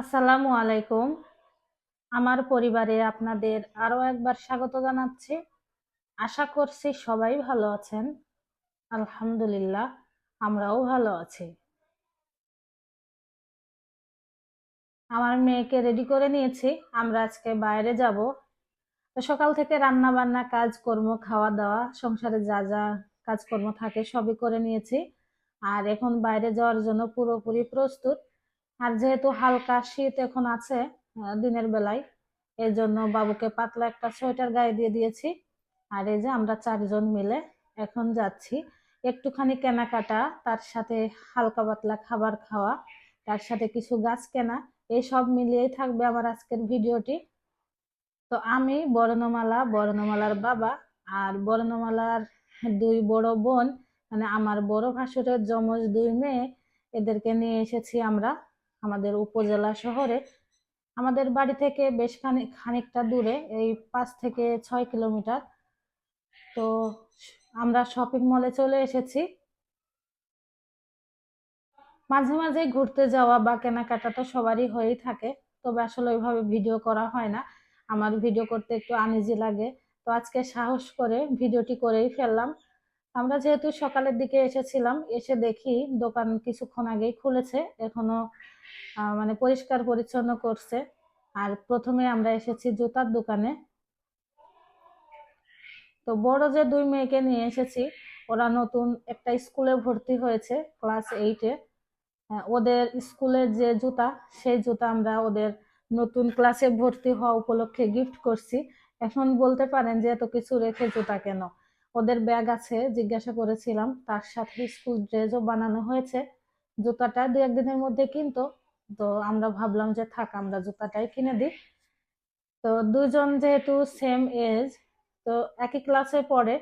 আসসালামু আলাইকুম। আমার পরিবারে আপনাদের আরও একবার স্বাগত জানাচ্ছি। আশা করছি সবাই ভালো আছেন। আলহামদুলিল্লাহ, আমরাও ভালো আছি। আমার মেয়েকে রেডি করে নিয়েছি, আমরা আজকে বাইরে যাব। সকাল থেকে রান্না বান্না কাজকর্ম খাওয়া দাওয়া সংসারে যা যা কাজকর্ম থাকে সবই করে নিয়েছি। আর এখন বাইরে যাওয়ার জন্য পুরোপুরি প্রস্তুত। আর যেহেতু হালকা শীত এখন আছে দিনের বেলায় এই জন্য বাবুকে পাতলা একটা সোয়েটার গায়ে দিয়ে দিয়েছি। আর এই যে আমরা চারজন মিলে এখন যাচ্ছি। একটুখানি কেনাকাটা, তার সাথে হালকা পাতলা খাবার খাওয়া, তার সাথে কিছু গাছ কেনা, এই সব মিলিয়েই থাকবে আমার আজকের ভিডিওটি। তো আমি, বর্ণমালা, বর্ণমালার বাবা আর বর্ণমালার দুই বড় বোন মানে আমার বড় ভাসুরের যমজ দুই মেয়ে, এদেরকে নিয়ে এসেছি আমরা। আমাদের উপজেলা শহরে। আমাদের বাড়ি থেকে বেশ খানিক খানিকটা দূরে, এই পাঁচ থেকে ছয় কিলোমিটার। তো আমরা শপিং মলে চলে এসেছি। মাঝে মাঝে ঘুরতে যাওয়া বা কেনাকাটা তো সবারই হয়েই থাকে, তবে আসলে ওইভাবে ভিডিও করা হয় না। আমার ভিডিও করতে একটু আনইজি লাগে। তো আজকে সাহস করে ভিডিওটি করেই ফেললাম। আমরা যেহেতু সকালের দিকে এসেছিলাম, এসে দেখি দোকান কিছুক্ষণ আগেই খুলেছে, এখনও মানে পরিষ্কার পরিচ্ছন্ন করছে। আর প্রথমে আমরা এসেছি জুতার দোকানে। তো বড় যে দুই মেয়েকে নিয়ে এসেছি, ওরা নতুন একটা স্কুলে ভর্তি হয়েছে, ক্লাস এইটে। ওদের স্কুলের যে জুতা, সেই জুতা আমরা ওদের নতুন ক্লাসে ভর্তি হওয়া উপলক্ষে গিফট করছি। এখন বলতে পারেন যে এত কিছু রেখে জুতা কেন? ওদের ব্যাগ আছে, জিজ্ঞাসা করেছিলাম। তার সাথে স্কুল ড্রেসও বানানো হয়েছে। জুতাটা দু একদিনের মধ্যে কিনতো। তো আমরা ভাবলাম যে থাক, আমরা জুতাটাই কিনে দিই। তো দুজন যেহেতু সেম এজ তো একই ক্লাসে পড়ে।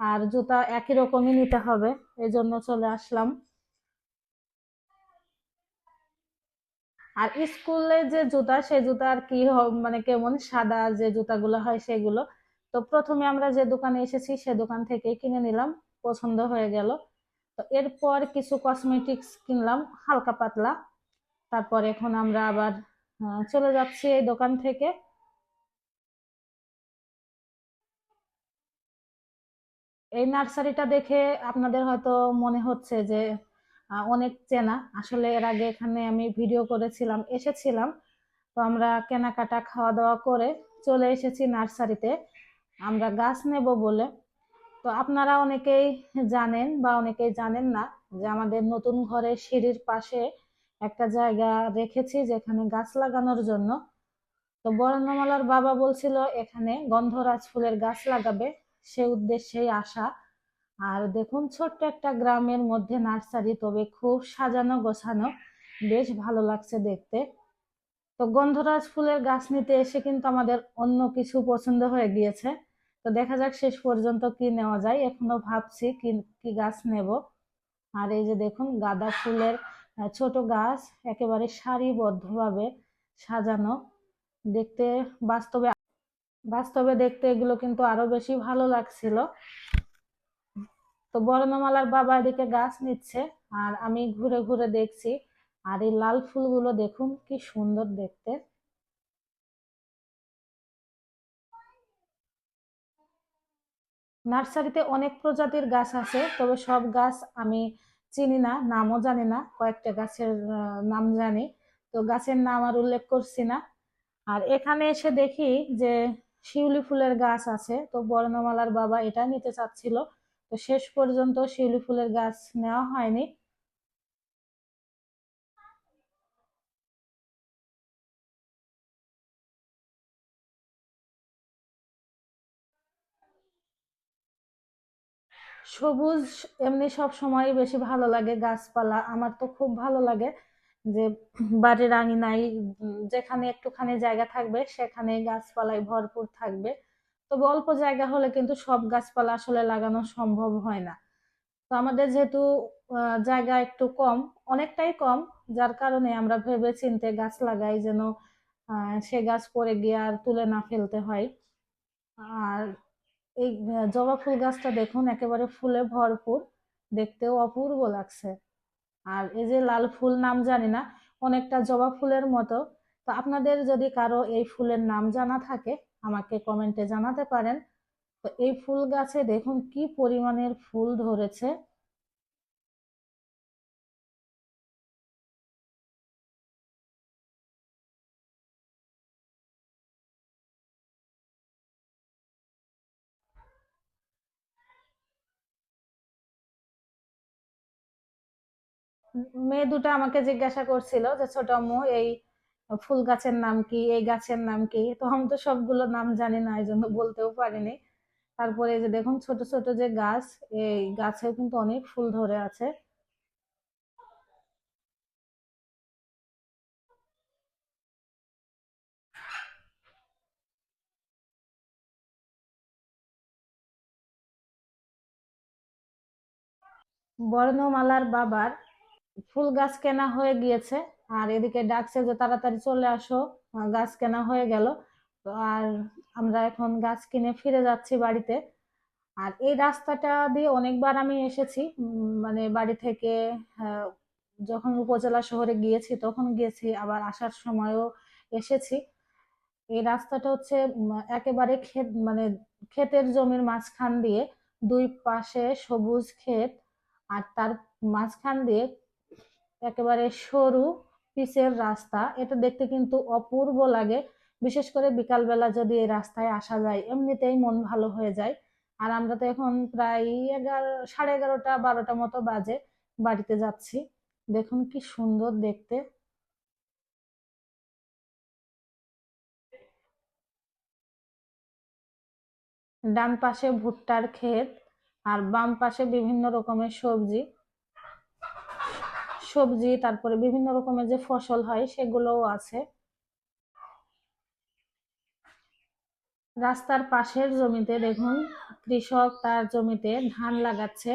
আর জুতা একই রকমই নিতে হবে এই জন্য চলে আসলাম। আর স্কুলে যে জুতা সেই জুতা আর কি মানে কেমন সাদা যে জুতাগুলো হয় সেগুলো তো প্রথমে আমরা যে দোকানে এসেছি, সে দোকান থেকেই কিনে নিলাম, পছন্দ হয়ে গেল। তো এরপর কিছু কসমেটিক্স কিনলাম, হালকা পাতলা। তারপর এখন আমরা আবার চলে যাচ্ছি এই দোকান থেকে। এই নার্সারিটা দেখে আপনাদের হয়তো মনে হচ্ছে যে অনেক চেনা। আসলে এর আগে এখানে আমি ভিডিও করেছিলাম, এসেছিলাম। তো আমরা কেনাকাটা খাওয়া দাওয়া করে চলে এসেছি নার্সারিতে। আমরা গাছ নেব বলে। তো আপনারা অনেকেই জানেন বা অনেকেই জানেন না যে আমাদের নতুন ঘরে সিঁড়ির পাশে একটা জায়গা রেখেছি যেখানে গাছ লাগানোর জন্য। তো বর্ণমালার বাবা বলছিল, এখানে গন্ধরাজ ফুলের গাছ লাগাবে। সে উদ্দেশ্যেই আসা। আর দেখুন, ছোট্ট একটা গ্রামের মধ্যে নার্সারি, তবে খুব সাজানো গোছানো। বেশ ভালো লাগছে দেখতে। তো গন্ধরাজ ফুলের গাছ নিতে এসে কিন্তু আমাদের অন্য কিছু পছন্দ হয়ে গিয়েছে। তো দেখা যাক শেষ পর্যন্ত কি নেওয়া যায়। এখনও ভাবছি কি কি গাছ নেব। আর এই যে দেখুন, গাঁদা ফুলের ছোট গাছ, একেবারে সারিবদ্ধভাবে সাজানো। দেখতে বাস্তবে বাস্তবে দেখতে এগুলো কিন্তু আরও বেশি ভালো লাগছিল। তো বর্ণমালার বাবা এদিকে গাছ নিচ্ছে, আর আমি ঘুরে ঘুরে দেখছি। আর এই লাল ফুলগুলো দেখুন, কি সুন্দর দেখতে। নার্সারিতে অনেক প্রজাতির গাছ আছে, তবে সব গাছ আমি চিনি না, নামও জানি না, কয়েকটা গাছের নাম জানি। তো গাছের নাম আর উল্লেখ করছি না। আর এখানে এসে দেখি যে শিউলি ফুলের গাছ আছে, তো বর্ণমালার বাবা এটা নিতে চাচ্ছিল। তো শেষ পর্যন্ত শিউলি ফুলের গাছ নেওয়া হয়নি। সবুজ এমনি সব সময় বেশি ভালো লাগে, গাছপালা আমার তো খুব ভালো লাগে যে বাড়ির আঙিনায় যেখানে একটুখানি জায়গা থাকবে সেখানে গাছপালায় ভরপুর থাকবে। তবে অল্প জায়গা হলে কিন্তু সব গাছপালা আসলে লাগানো সম্ভব হয় না। তো আমাদের যেহেতু জায়গা একটু কম, অনেকটাই কম, যার কারণে আমরা ভেবে চিন্তে গাছ লাগাই যেন সে গাছ পড়ে গিয়ে আর তুলে না ফেলতে হয়। আর এই জবা ফুল গাছটা দেখুন, একেবারে ফুলে ভরপুর। দেখতেও অপূর্ব লাগছে। আর এই যে লাল ফুল নাম জানি না, অনেকটা জবা ফুলের মতো। তো আপনাদের যদি কারও এই ফুলের নাম জানা থাকে, আমাকে কমেন্টে জানাতে পারেন। তো এই ফুল গাছে দেখুন কি পরিমাণের ফুল ধরেছে। মেয়ে দুটো আমাকে জিজ্ঞাসা করছিল যে, ছোট আম্মু, এই ফুল গাছের নাম কি? এই গাছের নাম কি? তো আমি তো সবগুলো নাম জানি না, এই জন্য বলতেও পারিনি। তারপরে যে দেখুন, ছোট ছোট যে গাছ, এই গাছেও কিন্তু অনেক ফুল ধরে আছে। বর্ণমালার বাবার ফুল গাছ কেনা হয়ে গিয়েছে। আর এদিকে ডাকছে যে, তাড়াতাড়ি চলে আসো গাছ কেনা হয়ে গেল। আর আমরা এখন গাছ কিনে ফিরে যাচ্ছি বাড়িতে। আর এই রাস্তাটা দিয়ে অনেকবার আমি এসেছি মানে বাড়ি থেকে যখন উপজেলা শহরে গিয়েছি, তখন গিয়েছি, আবার আসার সময়ও এসেছি। এই রাস্তাটা হচ্ছে একেবারে ক্ষেত মানে ক্ষেতের জমির মাঝখান দিয়ে দুই পাশে সবুজ ক্ষেত, আর তার মাঝখান দিয়ে একেবারে সরু পিচের রাস্তা। এটা দেখতে কিন্তু অপূর্ব লাগে। বিশেষ করে বিকালবেলা যদি এই রাস্তায় আসা যায়, এমনিতেই মন ভালো হয়ে যায়। আর আমরা তো এখন প্রায় এগারো, সাড়ে এগারোটা, বারোটা মতো বাজে বাড়িতে যাচ্ছি। দেখুন কি সুন্দর দেখতে। ডান পাশে ভুট্টার ক্ষেত আর বাম পাশে বিভিন্ন রকমের সবজি। সবজি তারপরে বিভিন্ন রকমের যে ফসল হয় সেগুলোও আছে। রাস্তার পাশের জমিতে দেখুন, কৃষক তার জমিতে ধান লাগাচ্ছে।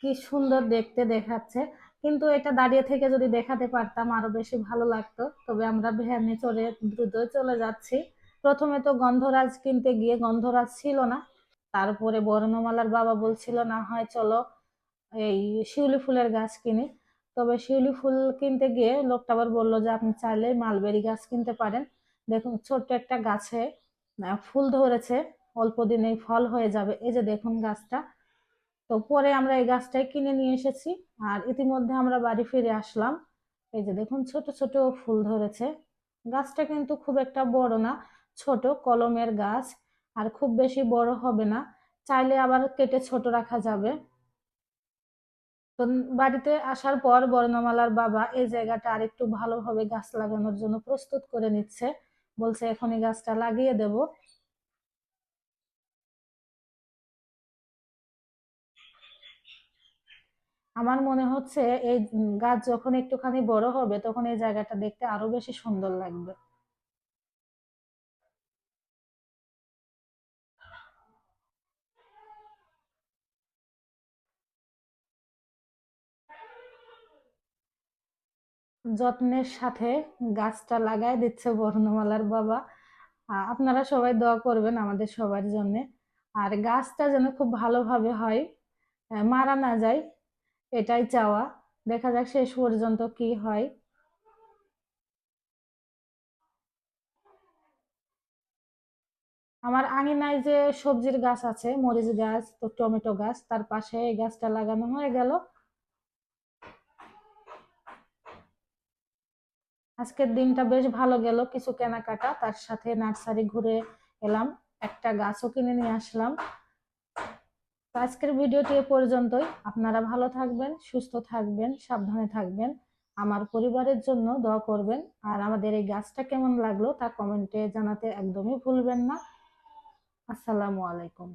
কি সুন্দর দেখতে দেখাচ্ছে। কিন্তু এটা দাঁড়িয়ে থেকে যদি দেখাতে পারতাম আরও বেশি ভালো লাগতো। তবে আমরা ভ্যানে চড়ে দ্রুত চলে যাচ্ছি। প্রথমে তো গন্ধরাজ কিনতে গিয়ে গন্ধরাজ ছিল না। তারপরে বর্ণমালার বাবা বলছিল, না হয় চলো এই শিউলি ফুলের গাছ কিনি। তবে শিউলি ফুল কিনতে গিয়ে লোকটা আবার বলল যে, আপনি চাইলে মালবেরি গাছ কিনতে পারেন। দেখুন, ছোট্ট একটা গাছে ফুল ধরেছে, অল্প দিনেই ফল হয়ে যাবে। এই যে দেখুন গাছটা। তো পরে আমরা এই গাছটাই কিনে নিয়ে এসেছি আর ইতিমধ্যে আমরা বাড়ি ফিরে আসলাম। এই যে দেখুন, ছোট ছোট ফুল ধরেছে। গাছটা কিন্তু খুব একটা বড় না, ছোট কলমের গাছ। আর খুব বেশি বড় হবে না। চাইলে আবার কেটে ছোট রাখা যাবে। বাড়িতে আসার পর বর্ণমালার বাবা এই জায়গাটা আরেকটু ভালোভাবে গাছ লাগানোর জন্য প্রস্তুত করে নিচ্ছে। বলছে, এখনই গাছটা লাগিয়ে দেব। আমার মনে হচ্ছে এই গাছ যখন একটুখানি বড় হবে, তখন এই জায়গাটা দেখতে আরও বেশি সুন্দর লাগবে। যত্নের সাথে গাছটা লাগায় দিচ্ছে বর্ণমালার বাবা। আপনারা সবাই দোয়া করবেন আমাদের সবার জন্য। আর গাছটা যেন খুব ভালোভাবে হয় মারা না যায়, এটাই চাওয়া। দেখা যাক শেষ পর্যন্ত কি হয়। আমার আঙিনায় যে সবজির গাছ আছে, মরিচ গাছ, তো টমেটো গাছ, তার পাশে এই গাছটা লাগানো হয়ে গেল। আজকের দিনটা বেশ ভালো গেল, কিছু কেনাকাটা, তার সাথে নার্সারি ঘুরে এলাম, একটা গাছও কিনে নিয়ে আসলাম। তো আজকের ভিডিওটি এ পর্যন্তই। আপনারা ভালো থাকবেন, সুস্থ থাকবেন, সাবধানে থাকবেন, আমার পরিবারের জন্য দোয়া করবেন, আর আমাদের এই গাছটা কেমন লাগল তা কমেন্টে জানাতে একদমই ভুলবেন না। আসসালামু আলাইকুম।